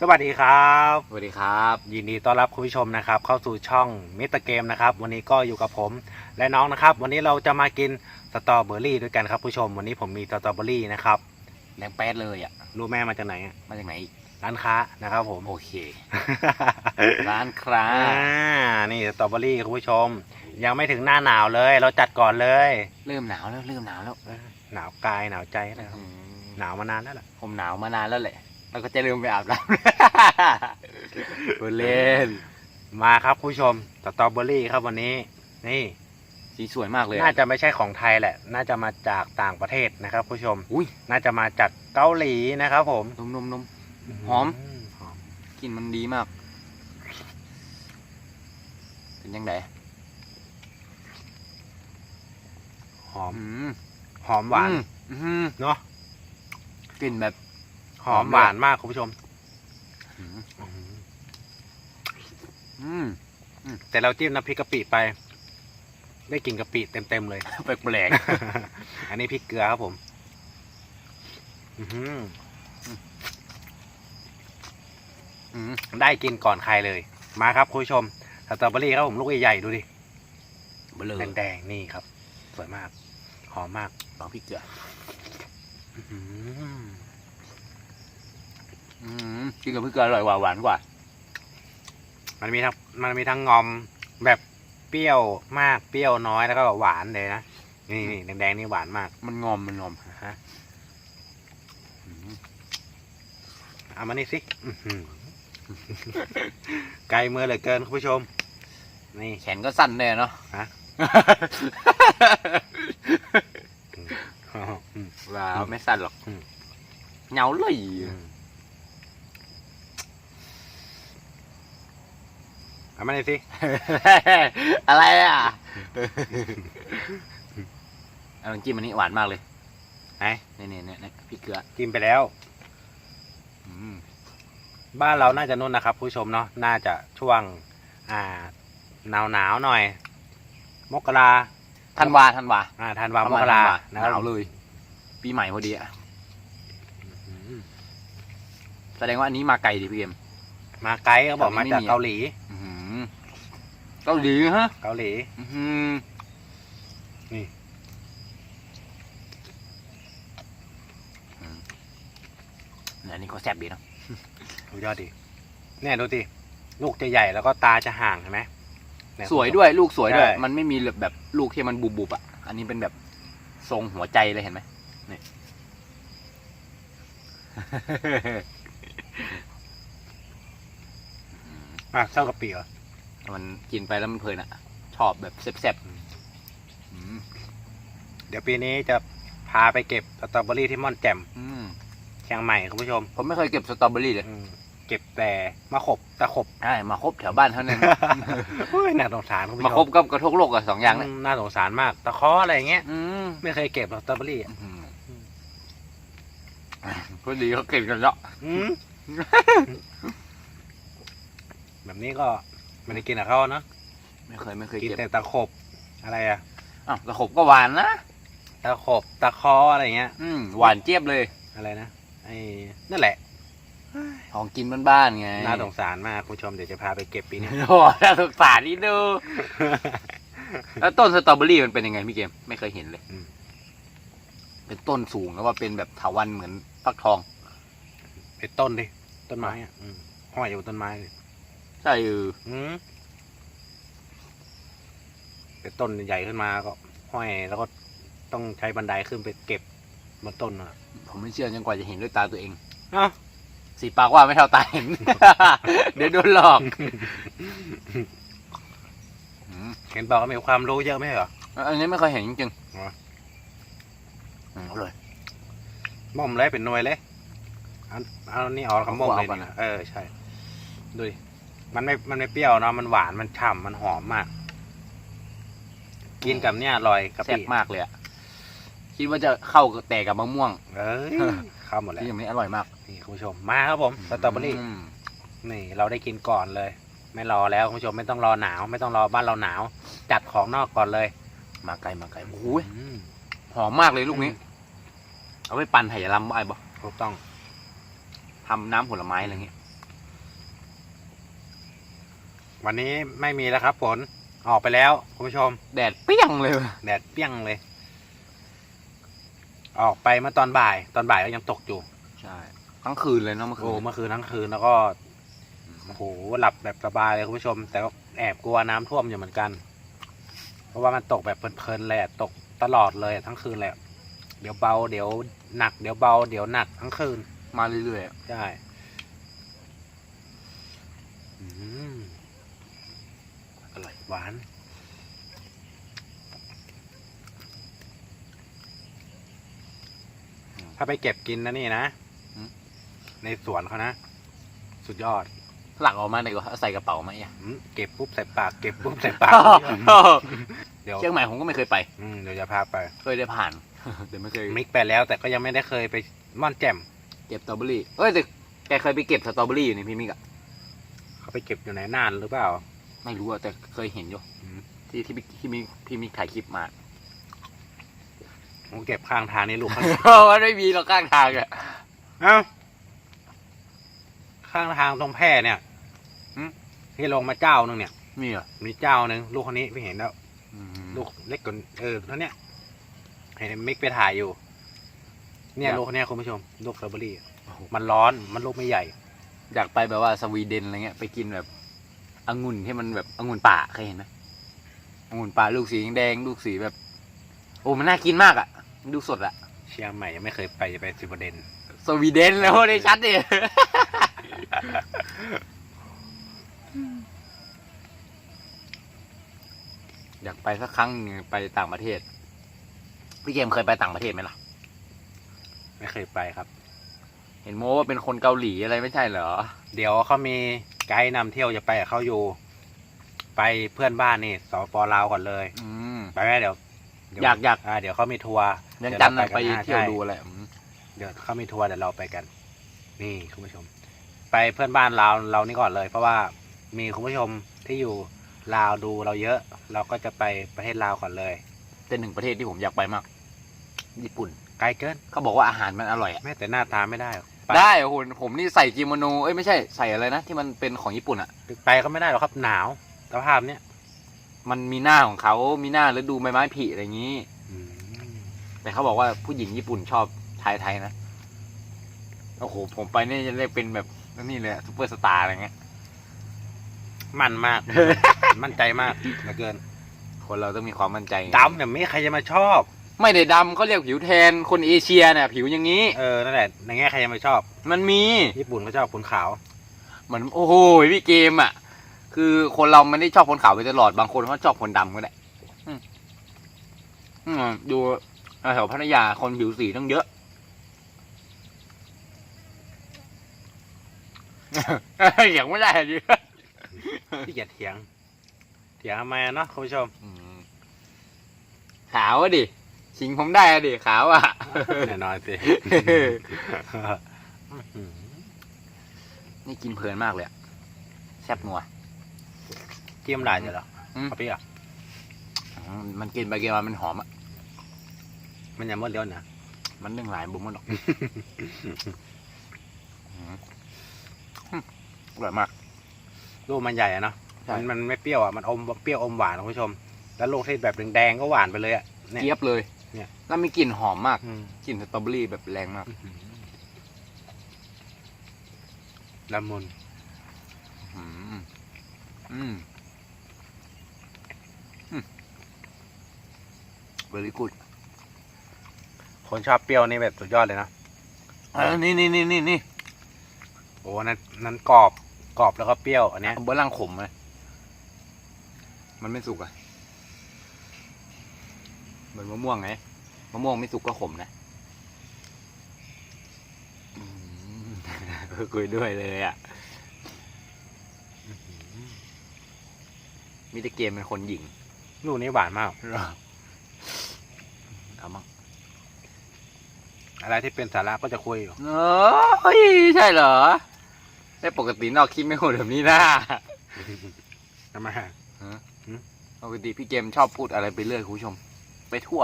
สวัสดีครับ สวัสดีครับ ยินดีต้อนรับคุณผู้ชมนะครับ เข้าสู่ช่องมิสเตอร์เกมนะครับ วันนี้ก็อยู่กับผมและน้องนะครับ วันนี้เราจะมากินสตรอเบอรี่ด้วยกันครับผู้ชม วันนี้ผมมีสตรอเบอรี่นะครับแรงแป๊ดเลยอะ รู้แม่มาจากไหนอะมาจากไหนอีกร้านค้านะครับผม โอเค ร้านคราอ่านี่สตรอเบอรี่คุณผู้ชม ยังไม่ถึงหน้าหนาวเลย เราจัดก่อนเลย เริ่มหนาวแล้วเริ่มหนาวแล้วเออหนาวกายหนาวใจแล้วอืมหนาวมานานแล้วล่ะผมหนาวมานานแล้วแหละ แล้วก็จะเริ่มไปอาบน้ำ พูดเล่น มาครับคุณผู้ชมสตรอเบอรี่ครับวันนี้ นี่ สีสวยมากเลยน่าจะไม่ใช่ของไทยแหละ น่าจะมาจากต่างประเทศนะครับผู้ชม อุ้ยน่าจะมาจากเกาหลีนะครับ ผมนมนมนม หอมหอมกลิ่นมันดีมาก เป็นยังไงหอมอืมหอมหวานอืมอืมเนาะกลิ่นแบบ หอมหวานมากคุณผู้ชมอืมอื้อหืออืมแต่เราจิ้มน้ำพริกกะปิไป ได้กลินกะปิเต็มๆเลยแปลกอันนี้พริกเกลือครับผมอื้อหือๆอืมได้กินก่อนใครเลย มาครับคุณผู้ชมสตรอเบอรี่ครับผมลูกใหญ่ๆดูดิเบลอแดงๆนี่ครับ สวยมาก หอมมากลองพริกเกลืออื้อหืออืม กินกับพริกเกลืออร่อยกว่าหวานกว่า มันมีทั้งมันมีทั้งงอมแบบเปรี้ยวมากเปรี้ยวน้อยแล้วก็หวานเลยนะนี่นี่แดงๆนี่หวานมาก มันงอมมันงอมนะฮะอืมเอามานี่สิอื้อหือไกลมือเหลือเกินคุณผู้ชม นี่แขนก็สั้นแน่เนาะฮะอืมว้าวไม่สั้นหรอกอืมเหงาเลย เอามานี่สิ อะไรอะ เอาลองจิ้มอันนี้หวานมากเลยไหนนี่นี่นี่นี่พริกเกลือกินไปแล้ว อืมบ้านเราน่าจะนุ่นนะครับ ผู้ชมเนาะน่าจะช่วง อ่าหนาวหนาวๆหน่อย มกราธันวาธันวาอ่าธันวาประมณกราธันวนะหครับนาวเลย ปีใหม่พอดีอะ อืมแสดงว่าอันนี้มาไกลดิพี่เอ็มมาไกด์เขาบอกมาจากไม่มีเกาหลี อื้อหือ เกาหลีฮะเกาหลีอื้อหือนี่อืมอันนี้ก็แซ่บดีเนอะดูยอดดีเนี่ยดูสิลูกจะใหญ่แล้วก็ตาจะห่างเห็นไหมเนี่ สวยด้วยลูกสวยด้วย ใช่ มันไม่มีแบบลูกที่มันบุบๆอะ อันนี้เป็นแบบทรงหัวใจเลยเห็นไหมนี่ อะเท่ากับปีเหรอ มันกินไปแล้วมันเพลินอะ ชอบแบบแซ่บอืมๆอืมเดี๋ยวปีนี้จะพาไปเก็บสตรอเบอรี่ที่ม่อนแจ่มอืมเชียงใหม่คุณผู้ชมผมไม่เคยเก็บสตรอเบอรี่เลยอืมเก็บแต่มะขบตะขบใช่มาครบแถวบ้านเท่านั้น เฮ้ยน่าสงสารคุณผู้ชมามครบกับกระทกโลกอะสองอย่างเลยมน่าสงสารมาก ตะเคออะไรอย่างเงี้ย อืม ไม่เคยเก็บหรอกสตรอเบอรี่อะอืมพอดีเขาเก็บกันแล้ว อืม แบบนี้ก็ ไม่ได้กินกับเขาเนอะไม่เคยไม่เคยกินเก็บแต่ตะขบอะไรอะอ้าวกระขบก็หวานนะตะขบตะเคออะไรเงี้ย อืมหวานเจี๊ยบเลยอะไรนะไอ้นั่นแหละของกินบ้านๆไงน่าสงสารมากคุณผู้ชมเดี๋ยวจะพาไปเก็บปีนี้โอ้น่าสงสารนี่ดูแล้วต้นสตรอเบอรี่มันเป็นยังไงพี่เกมไม่เคยเห็นเลยอืมเป็นต้นสูงแล้วว่าเป็นแบบถาวันเหมือนฟักทอง เป็นต้นดิต้นไม้อะอืมห้อยอยู่บนต้นไม้เลย ใช่เอออืมเป็นต้นใหญ่ขึ้นมาก็ห้อยแล้วก็ต้องใช้บันไดขึ้นไปเก็บบนต้นอะผมไม่เชื่อจนกว่าจะเห็นด้วยตาตัวเองเอ้าสีปากว่าไม่เท่าตาเห็น เดี๋ยวโดนหลอกอืมเห็นบอกว่ามีความรู้เยอะไหมเหรอ อันนี้ไม่เคยเห็นจริงอ๋อๆอืมอร่อย ม่อมเลยเป็นหน่วยเลยเอาเอานี่ออกคำม่อมเลยเอาก่อนนี่นะเออใช่ดูดิ มันไม่ มันไม่เปรี้ยวเนาะ มันหวาน มันฉ่ำมันหอมมาก กินกับเนี่ยอร่อยกะแซ่บปิมากเลยอะคิดว่าจะเข้ากับแต่กับมะม่วงเอ้ยเข้าหมดแล้ว ที่ยังไม่อร่อยมากนี่คุณผู้ชม มาครับผม สตรอเบอรี่ มนี่เราได้กินก่อนเลย ไม่รอแล้วคุณผู้ชมไม่ต้องรอหนาว ไม่ต้องรอบ้านเราหนาว จัดของนอกก่อนเลยมาไกลมาไกลโอ้ยอืมหอมมากเลยลูกนี้ เอาไปปั่นไหยลำไอ้บ่ถูกต้อง ทำน้ำผลไม้อะไรเงี้ย วันนี้ไม่มีแล้วครับฝนออกไปแล้วคุณผู้ชม แดดเปรี้ยงเลยว่ะแดดเปรี้ยงเลย ออกไปเมื่อตอนบ่าย ตอนบ่ายก็ยังตกอยู่ใช่ทั้งคืนเลยเนาะเมื่อคืโอ้นเมื่อคืนทั้งคืนแล้วก็โอ้โหหลับแบบสบายเลยคุณผู้ชม แต่ก็แอบกลัวน้ำท่วมอยู่เหมือนกัน เพราะว่ามันตกแบบเพลินๆเลยอะตกตลอดเลยอะทั้งคืนเลยอะเดี๋ยวเบาเดี๋ยวหนักเดี๋ยวเบาเดี๋ยวหนักทั้งคืน มาเรื่อยๆอะใช่อืมอร่อย หวาน ถ้าไปเก็บกินนะนี่นะ ในสวนเขานะ สุดยอดหลักออกมาดีกว่าเอาใส่กระเป๋าไหมอะอืมเก็บปุ๊บใส่ปากเก็บปุ๊บใส่ปากเดี๋ยวเชียงใหม่ผมก็ไม่เคยไปอืมเดี๋ยวจะพาไปเคยได้ผ่านแต่ไม่เคยมิกไปแล้ว แต่ก็ยังไม่ได้เคยไปม่อนแจ่มเก็บสตรอเบอรี่เอ้ยแต่แกเคยไปเก็บสตรอเบอรี่อยู่นี่พี่มิกอะเขาไปเก็บอยู่ไหนนานหรือเปล่า ไม่รู้อะแต่เคยเห็นอยู่อืมที่ที่พี่ที่มิกพี่มิกถ่ายคลิปมาผมเก็บข้างทางนี่ลูกข้างมันไม่มีหรอกข้างทางอะเอ้าข้างทางตรงแพร่เนี่ยหึ ที่ลงมาเจ้านึงเนี่ย มีเหรอมีเจ้าหนึ่งลูกคนนี้พี่เห็นแล้ว อืม ลูกเล็กกว่าเออเท่าเนี้ยเห็นมิกไปถ่ายอยู่ เนี่ยอยากลูกคนเนี้ยคุณผู้ชมลูกสตรอเบอรี่โอ้โหมันร้อนมันลูกไม่ใหญ่ อยากไปแบบว่าสวีเดนอะไรเงี้ยไปกินแบบ องุ่นที่มันแบบองุ่นป่าเคยเห็นไหมองุ่นป่าลูกสีแดงๆลูกสีแบบ โอ้มันน่ากินมากอะมันดูสดอะเชียงใหม่ยังไม่เคยไปจะไปสวีเดนสวีเดนแล้วได้ชัดดิอยากไปสักครั้งหนึ่งไปต่างประเทศ พี่เกมเคยไปต่างประเทศไหมล่ะ ไม่เคยไปครับ เห็นโมว่าเป็นคนเกาหลีอะไรไม่ใช่เหรอ เดี๋ยวเขามี ไกด์นำเที่ยวจะไปกับเขาอยู่ ไปเพื่อนบ้านนี่สปลาวก่อนเลย อืม ไปไหมเดี๋ยวเดี๋วอยากอยากอ่าเดี๋ยวเขามีทัวร์ยังจันทร์น่ะดี๋ไปวราเที่ยวใช่ดูอะไรอืมเดี๋ยวเขามีทัวร์เดี๋ยวเราไปกัน นี่คุณผู้ชม ไปเพื่อนบ้านเราเรานี่ก่อนเลย เพราะว่ามีคุณผู้ชมที่อยู่ลาวดูเราเยอะ เราก็จะไปประเทศลาวก่อนเลย เป็นหนึ่งประเทศที่ผมอยากไปมาก ญี่ปุ่น ไกลเกินเขาบอกว่าอาหารมันอร่อยอะแม้แต่หน้าตาไม่ได้ ไป ได้โอ้โหผมนี่ใส่กิโมโนเอ้ยไม่ใช่ใส่อะไรนะ ที่มันเป็นของญี่ปุ่นอะ ไปก็ไม่ได้หรอกครับหนาวสภาพเนี้ยมันมีหน้าของเขามีหน้าฤดูใบไม้ผลิอะไรอย่างนี้ อืมแต่เขาบอกว่าผู้หญิงญี่ปุ่นชอบชายไทยนะ โอ้โห ผมไปนี่จะได้เป็นแบบนี่เลยซูเปอร์สตาร์อะไรเงี้ย มันมาก มั่นใจมากเหลือเกินคนเราต้องมีความมั่นใจดำเนี่ยไม่ใครจะมาชอบ ไม่ได้ดำเขาเรียกผิวแทนคนเอเชียเนี่ยผิวอย่างนี้ เออนั่นแหละในแง่ใครจะมาชอบ มันมีญี่ปุ่นเขาชอบคนขาวเหมือนโอ้โหพี่เกมอะ คือคนเราไม่ได้ชอบคนขาวไปตลอดบางคนเขาชอบคนดำก็ได้อืมอืมดูแถวพัทยาคนผิวสีต้องเยอะอย่างไม่ได้ดิที่เกียจเถียง เถียงทำไมอะเนาะคุณผู้ชมอืมขาวอะดิ ชิงผมได้อะดิขาวอะ แน่นอนสิ นี่กินเพลินมากเลยอะแซ่บนัวเกียมลายจะเหรออืม เอาไปอะอืมมันกินไปกินมามันหอมอะ มันยังหมดเลี้ยวนะมันนึ่งหลายบุ้มมันหรอกอืมอืมอร่อยมาก ลูกมันใหญ่อะเนาะใช่ มันมันไม่เปรี้ยวอะมันอมเปรี้ยวอมหวานคุณผู้ชม แล้วลูกที่แบบแดงๆก็หวานไปเลยอะเนี่ยเจี๊ยบเลยเนี่ย แล้วมีกลิ่นหอมมาก อืมกลิ่นสตรอเบอรี่แบบแรงมาก ละมุนอืมอืมอืมเบอร์รี่กูดคนชอบเปรี้ยวนี่แบบสุดยอดเลยนะ อ่านี่นี่นี่นี่นี่โอ้นั้นนั้นกรอบกรอบแล้วก็เปรี้ยวอันเนี้ยเบอร์ล่างขมไหมมันไม่สุกอะเหมือนมะม่วงไงมะม่วงไม่สุกก็ขมนะอืมคุยด้วยเลยอะมิตรเกมเป็นคนหญิง ลูกนี้หวานมาก เอามั้งอะไรที่เป็นสาระก็จะคุยอยู่เอ้ยใช่เหรอ ได้ปกตินอกคลิปไม่พูดแบบนี้นะทำไมฮะปกติพี่เกมชอบพูดอะไรไปเรื่อยคุณผู้ชม ไปทั่ว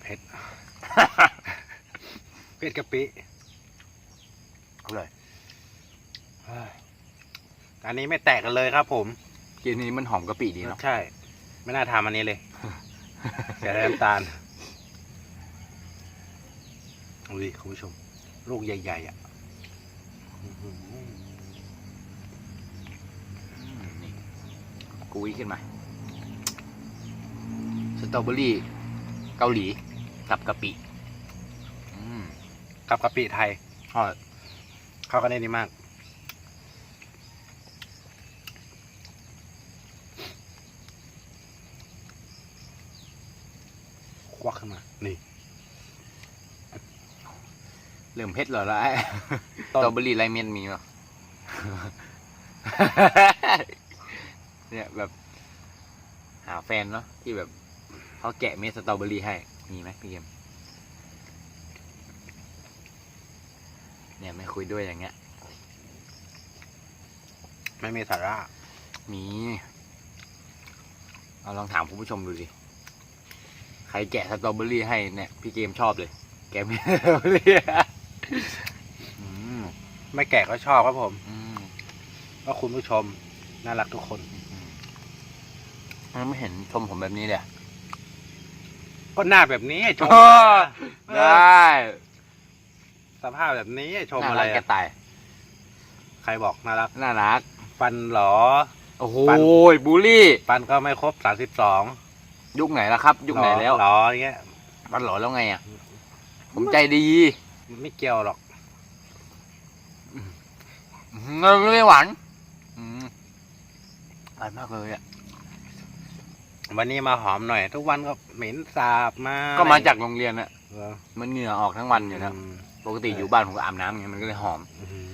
เผ็ด เผ็ดกะปิเอาเลยเฮ้ยอันนี้ไม่แตกกันเลยครับผมกินนี้มันหอมกะปิดีเนาะใช่ ไม่น่าทำอันนี้เลยเสียน้ำตาลอุ้ยคุณผู้ชม ลูกใหญ่ ๆ อะอื้อหืออืมนี่กุยขึ้นมา สตรอเบอรี่เกาหลีกับกะปิอืมกับกะปิไทยทอดเข้ากันได้ดีมาก ควักขึ้นมา นี่ เริ่มเผ็ดแล้วละสต้นตรอเบอรี่ไรเมียนมีป่ะเนี่ยแบบ หาแฟนเนาะที่แบบ เขาแกะเม็ดสตรอเบอรี่ให้ มีไหมพี่เกมเนี่ยไม่คุยด้วยอย่างเงี้ย ไม่มีสาระ มี เอาลองถามคุณผู้ชมดูดิ ใครแกะสตรอเบอรี่ให้เนี่ย พี่เกมชอบเลย แกะไม่สตรอเบอรี่อืมไม่แก่ก็ชอบครับผมอืมก็คุณผู้ชม น่ารักทุกคน มันไม่เห็นชมผมแบบนี้เลย ก็หน้าแบบนี้ชมได้ สภาพแบบนี้ชมน่าอะไรรักแกอะตายใครบอกน่ารักน่ารัก ฟันเหรอ โอ้โหปั่น บูลลี่ ฟันก็ไม่ครบสามสิบสองยุคไหนแล้วครับ ยุคไหนแล้วหรออย่างเงี้ย มันหล่อแล้วไงอะ ผมใจดีไม่เกี่ยวหรอกเงินไม่หวานอืมอร่อยมากเลยอะ วันนี้มาหอมหน่อย ทุกวันก็เหม็นสาบมาก็มาจากโรงเรียนอะเออมันเหงื่อออกทั้งวันอยู่นะอืมปกติอยู่บ้านผมก็อาบน้ำไงมันก็เลยหอม อื้อหือ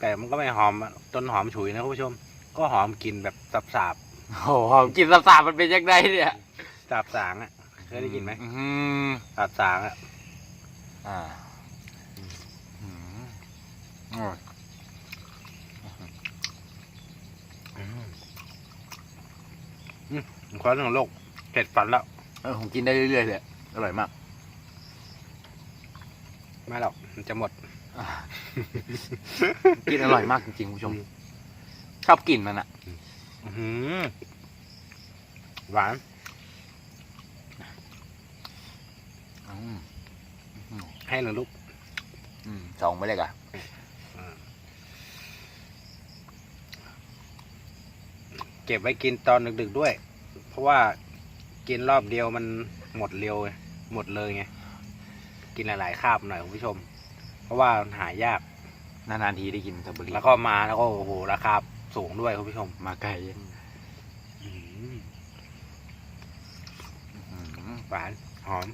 แต่มันก็ไม่หอมอะจนหอมฉุยนะคุณผู้ชม ก็หอมกลิ่นแบบสาบสาบโอ้โหกินสาบๆมันเป็นยังไงเนี่ยสาบสางอะเคยได้ยินไหมอื้อหือสาบสางอะอ่าอืมอร่อย ความของโลกเผ็ดฝันแล้วเออผมกินได้เรื่อยๆเลยอร่อยมาก ไม่หรอกมันจะหมดอ่ากินอร่อยมากจริงๆคุณผู้ชมชอบกลิ่นมันอะอื้อหือหวานอืมอืมให้หนึ่งลูกอืมสองไม่เลยกะ เก็บไว้กินตอนดึกๆด้วย เพราะว่ากินรอบเดียวมันหมดเร็วไงหมดเลยไงกินหลายๆคาบหน่อยคุณผู้ชม เพราะว่ามันหายากนานๆทีได้กินสตรอเบอรี่แล้วก็มาแล้วก็โอ้โหราคาสูงด้วยคุณผู้ชมมาไกลอื้อหืออืมหวานหอม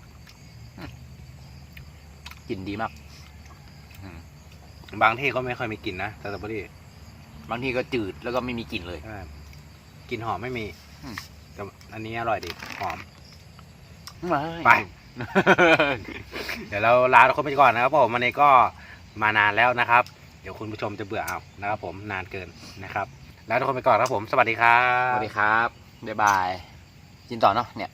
กลิ่นดีมาก บางที่ก็ไม่ค่อยมีกลิ่นนะสตรอเบอรี่บางทีก็จืดแล้วก็ไม่มีกลิ่นเลยใช่ก ลิ่นหอมไม่มีอืม แต่อันนี้อร่อยดีหอมไม่ไป เดี๋ยวเราลาทุกคนไปก่อนนะครับผมวันนี้ก็มานานแล้วนะครับ เดี๋ยวคุณผู้ชมจะเบื่อเอานะครับ ผมนานเกินนะครับแล้วทุกคนไปก่อนครับผม สวัสดีครับ สวัสดีครับ บ๊ายบาย กินต่อเนาะเนี่ย